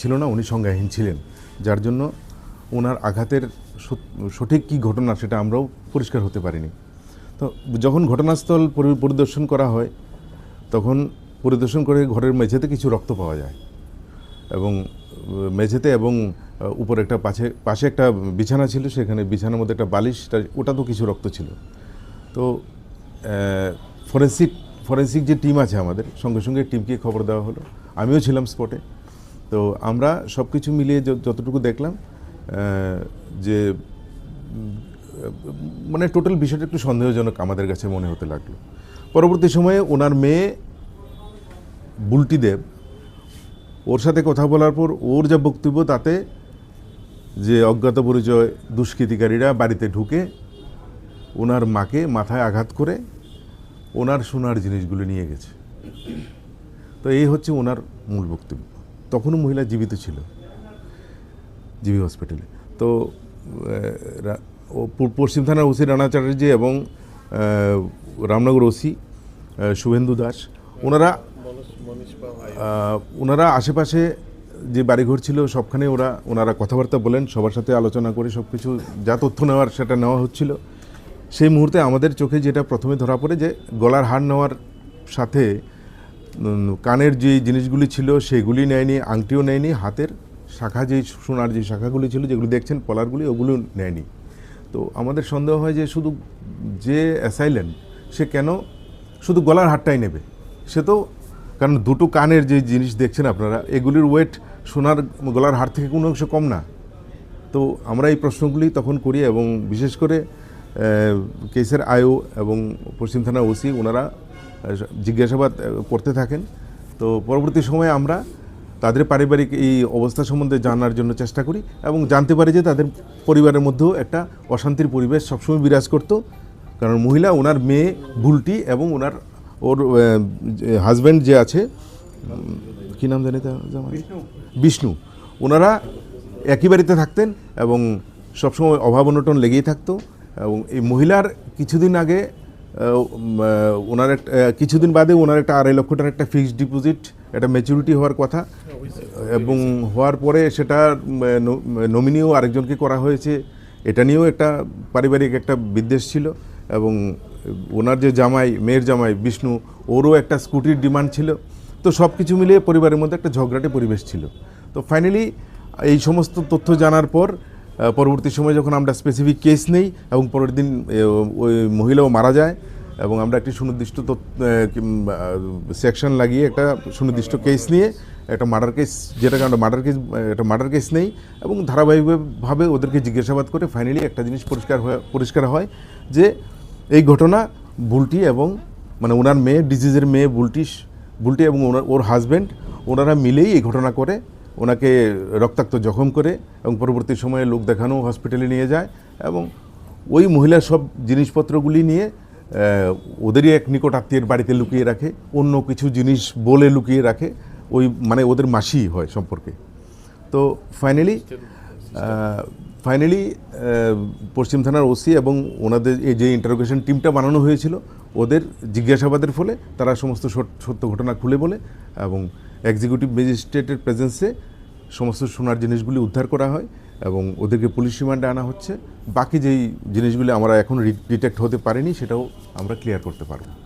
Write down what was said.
ছিল না, উনি সংজ্ঞাহীন ছিলেন। যার জন্য ওনার আঘাতের সঠিক কী ঘটনা সেটা আমরাও পরিষ্কার হতে পারিনি। তো যখন ঘটনাস্থল পরিদর্শন করা হয়, তখন পরিদর্শন করে ঘরের মেঝেতে কিছু রক্ত পাওয়া যায় এবং মেঝেতে এবং উপরে একটা পাশে পাশে একটা বিছানা ছিল, সেখানে বিছানার মধ্যে একটা বালিশ ওটা তো কিছু রক্ত ছিল। তো ফরেন্সিক ফরেন্সিক যে টিম আছে আমাদের, সঙ্গে সঙ্গে টিমকে খবর দেওয়া হলো। আমিও ছিলাম স্পটে তো আমরা সব কিছু মিলিয়ে যতটুকু দেখলাম যে মানে টোটাল বিষয়টা একটু সন্দেহজনক আমাদের কাছে মনে হতে লাগল। পরবর্তী সময়ে ওনার মেয়ে বুলটি দেব ওর সাথে কথা বলার পর ওর যা বক্তব্য তাতে যে অজ্ঞাত পরিচয় দুষ্কৃতিকারীরা বাড়িতে ঢুকে ওনার মাকে মাথায় আঘাত করে ওনার সোনার জিনিসগুলো নিয়ে গেছে। তো এই হচ্ছে ওনার মূল বক্তব্য। তখনও মহিলা জীবিত ছিল, জিবি হসপিটালে। তো পশ্চিম থানার ওসি রানা চ্যাটার্জি এবং রামনগর ওসি শুভেন্দু দাস, ওনারা ওনারা আশেপাশে যে বাড়িঘর ছিল সবখানে ওরা, ওনারা কথাবার্তা বলেন, সবার সাথে আলোচনা করে সব কিছু যা তথ্য নেওয়ার সেটা নেওয়া হচ্ছিল। সেই মুহূর্তে আমাদের চোখে যেটা প্রথমে ধরা পড়ে যে গলার হার নেওয়ার সাথে কানের যে জিনিসগুলি ছিল সেগুলি নেয়নি, আংটিও নেয়নি, হাতের শাখা যে সোনার যে শাখাগুলি ছিল, যেগুলি দেখছেন পলারগুলি, ওগুলো নেয়নি। তো আমাদের সন্দেহ হয় যে শুধু যে অ্যাসাইলেন সে কেন শুধু গলার হারটাই নেবে? সে তো, কারণ দুটো কানের যে জিনিস দেখছেন আপনারা, এগুলির ওয়েট সোনার গলার হার থেকে কোনো অংশ কম না। তো আমরা এই প্রশ্নগুলি তখন করি এবং বিশেষ করে কেসের আয়ও এবং পশ্চিম থানার ওসি, ওনারা জিজ্ঞাসাবাদ করতে থাকেন। তো পরবর্তী সময়ে আমরা তাদের পারিবারিক এই অবস্থা সম্বন্ধে জানার জন্য চেষ্টা করি এবং জানতে পারি যে তাদের পরিবারের মধ্যেও একটা অশান্তির পরিবেশ সবসময় বিরাজ করত। কারণ মহিলা ওনার মেয়ে ভুলটি এবং ওনার ওর হাজব্যান্ড যে আছে কি নাম জানি? বিষ্ণু। ওনারা একই বাড়িতে থাকতেন এবং সবসময় অভাব অনটন লেগেই থাকতো। এবং এই মহিলার কিছুদিন আগে ওনার একটা কিছুদিন বাদে ওনার একটা আড়াই লক্ষ টাকার একটা ফিক্সড ডিপোজিট একটা ম্যাচুরিটি হওয়ার কথা। এবং হওয়ার পরে সেটা নমিনিও আরেকজনকে করা হয়েছে। এটা নিয়েও একটা পারিবারিক একটা বিদ্বেষ ছিল। এবং ওনার যে জামাই, মেয়ের জামাই বিষ্ণু, ওরও একটা স্কুটির ডিমান্ড ছিল। তো সব কিছু মিলিয়ে পরিবারের মধ্যে একটা ঝগড়াটে পরিবেশ ছিল। তো ফাইনালি এই সমস্ত তথ্য জানার পর পরবর্তী সময় যখন আমরা স্পেসিফিক কেস নেই এবং পরের দিন ওই মহিলাও মারা যায় এবং আমরা একটি সুনির্দিষ্ট সেকশন লাগিয়ে একটা সুনির্দিষ্ট কেস নিয়ে একটা মার্ডার কেস যেটাকে আমরা মার্ডার কেস একটা মার্ডার কেস নেই এবং ধারাবাহিকভাবে ওদেরকে জিজ্ঞাসাবাদ করে ফাইনালি একটা জিনিস পরিষ্কার হয় পরিষ্কার হয় যে এই ঘটনা বুলটি এবং মানে ওনার মেয়ে ডিজিজের মেয়ে বুলটি বুলটি এবং ওনার, ওর হাজব্যান্ড ওনারা মিলেই এই ঘটনা করে ওনাকে রক্তাক্ত জখম করে এবং পরবর্তী সময়ে লোক দেখানো হসপিটালে নিয়ে যায় এবং ওই মহিলার সব জিনিসপত্রগুলি নিয়ে ওদেরই এক নিকট আত্মীয়ের বাড়িতে লুকিয়ে রাখে, অন্য কিছু জিনিস বলে লুকিয়ে রাখে, ওই মানে ওদের মাসি হয় সম্পর্কে। তো ফাইনালি ফাইনালি পশ্চিম থানার ওসি এবং ওনাদের এই যে ইন্টারোগেশন টিমটা বানানো হয়েছিল ওদের জিজ্ঞাসাবাদের ফলে তারা সমস্ত সত- সত্য ঘটনা খুলে বলে এবং এক্সিকিউটিভ ম্যাজিস্ট্রেটের প্রেজেন্সে সমস্ত সোনার জিনিসগুলি উদ্ধার করা হয় এবং ওদেরকে পুলিশ রিমান্ডে আনা হচ্ছে। বাকি যেই জিনিসগুলি আমরা এখন ডিটেক্ট হতে পারিনি, সেটাও আমরা ক্লিয়ার করতে পারব।